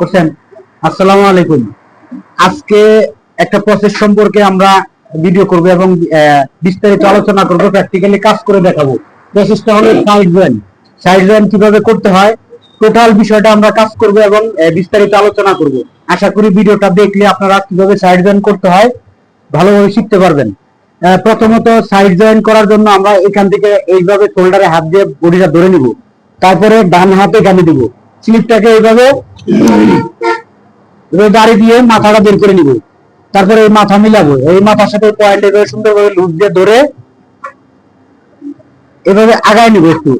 করছেন আসসালামু আলাইকুম। আজকে একটা প্রসেস সম্পর্কে আমরা ভিডিও করব এবং বিস্তারিত আলোচনা করব প্র্যাকটিক্যালি কাজ করে দেখাবো। প্রসেসটা হলো সাইড জয়েন সাইড জয়েন কীভাবে করতে হয় টোটাল বিষয়টা আমরা কাজ করব এবং বিস্তারিত আলোচনা করব। আশা করি ভিডিওটা দেখলে আপনারা কীভাবে সাইড জয়েন করতে হয়, ভালোভাবে শিখতে পারবেন। প্রথমত সাইড জয়েন করার জন্য আমরা এখান থেকে এইভাবে শোল্ডারে হাত দিয়ে বডিটা ধরে নিব। তারপরে ডান হাতে গানে দিব। স্লিপটাকে এইভাবে দাড়ি দিয়ে মাথাটা বের করে নিব। তারপরে এই মাথা মিলাবো। এই মাথার সাথে এভাবে সুন্দরভাবে দিয়ে ধরে এভাবে আগায় নিব একটু।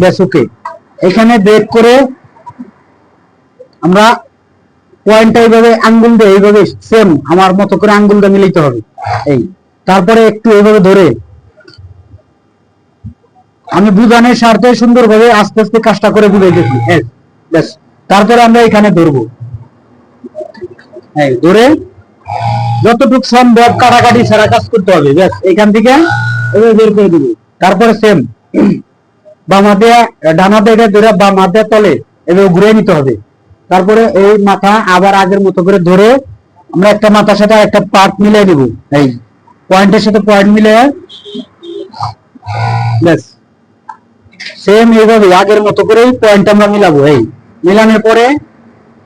ব্যাস, ওকে। এখানে করে আমরা পয়েন্টটা এইভাবে আঙ্গুল দিয়ে এইভাবে সেম আমার মতো করে আঙ্গুলটা মিলাইতে হবে। এই, তারপরে একটু এইভাবে ধরে। আমি বুঝানোর স্বার্থে সুন্দরভাবে আস্তে আস্তে কাজটা করে বুঝাই দিচ্ছি ব্যাস। তারপরে আমরা এখানে ধরবো। এই ধরে যতটুক সম্ভব কাটাকাটি ছাড়া কাজ করতে হবে, ব্যাস, এখান থেকে বের করে দিব। তারপরে সেম বাম হাতে ডান এটা ধরে বাম হাতে তলে এভাবে ঘুরে নিতে হবে। তারপরে এই মাথা আবার আগের মতো করে ধরে আমরা একটা মাথার সাথে একটা পার্ট মিলিয়ে দিব এই পয়েন্টের সাথে পয়েন্ট মিলিয়ে, ব্যাস সেম এইভাবে আগের মতো করেই পয়েন্ট আমরা মিলাবো। এই মিলানোর পরে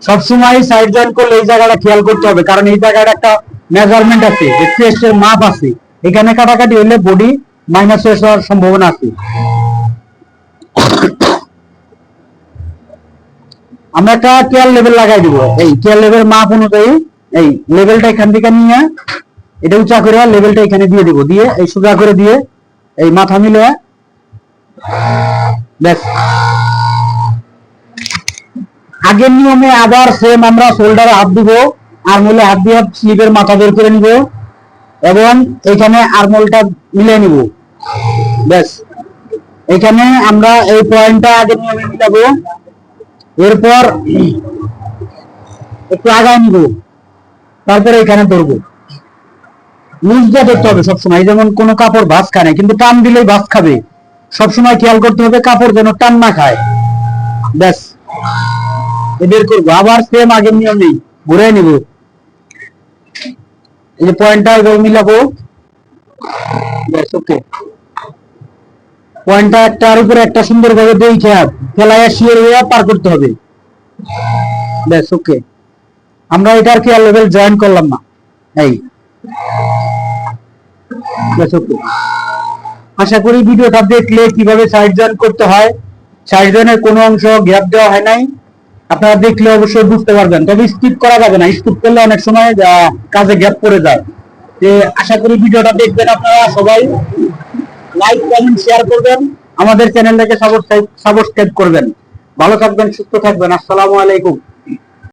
সবসময় সাইড জয়েন করলে এই জায়গাটা খেয়াল করতে হবে। কারণ এই জায়গাটা একটা মেজারমেন্ট আছে চেস্টের মাপ আছে। এখানে কাটাকাটি হলে বডি মাইনাস হওয়ার সম্ভাবনা আছে। আমরা একটা কেয়ার লেভেল লাগাই দিব। এই কেয়ার লেভেল মাপ অনুযায়ী এই লেভেলটা এখান থেকে নিয়ে এটা উঁচা করে লেভেলটা এখানে দিয়ে দিব। দিয়ে এই সোজা করে দিয়ে এই মাথা মিলে ব্যাস। আগের নিয়মে আবার সেম আমরা শোল্ডারে হাত দিব আরমোলে হাত দিয়ে স্লিপের মাথা বের করে নিব এবং এখানে আরমোলটা মিলে নিব। ব্যাস। এখানে আমরা এই পয়েন্টটা আগের নিয়মে মিলাবো। এরপর একটু আগায় নিব। তারপরে এখানে ধরবো। লুজটা দেখতে হবে সবসময়। যেমন কোনো কাপড় ভাস খায় না, কিন্তু টান দিলেই ভাস খাবে। সবসময় খেয়াল করতে হবে কাপড় যেন টান না খায়। ব্যাস। বের করব। আবার সেম আগের নিয়মেই ঘুরে নিব। এই যে পয়েন্টটা এবার মিলাবো। ওকে পয়েন্টটা একটার উপরে একটা সুন্দর ভাবে দেখে ফেলাইয়া শিওর হয়ে পার করতে হবে। ব্যাস ওকে আমরা এটার কি লেভেল জয়েন করলাম না। এই। ব্যাস ওকে আশা করি ভিডিওটা দেখলে কীভাবে সাইড জয়েন করতে হয়। সাইড জয়েনের কোনো অংশ গ্যাপ দেওয়া হয় নাই। আপনারা দেখলে অবশ্যই বুঝতে পারবেন। তবে স্কিপ করা যাবে না। স্কিপ করলে অনেক সময় কাজে গ্যাপ পড়ে যায়। যে আশা করি ভিডিওটা দেখবেন আপনারা সবাই। লাইক কমেন্ট শেয়ার করবেন। আমাদের চ্যানেলটাকে সাবস্ক্রাইব সাবস্ক্রাইব করবেন। ভালো থাকবেন, সুস্থ থাকবেন। আসসালামু আলাইকুম।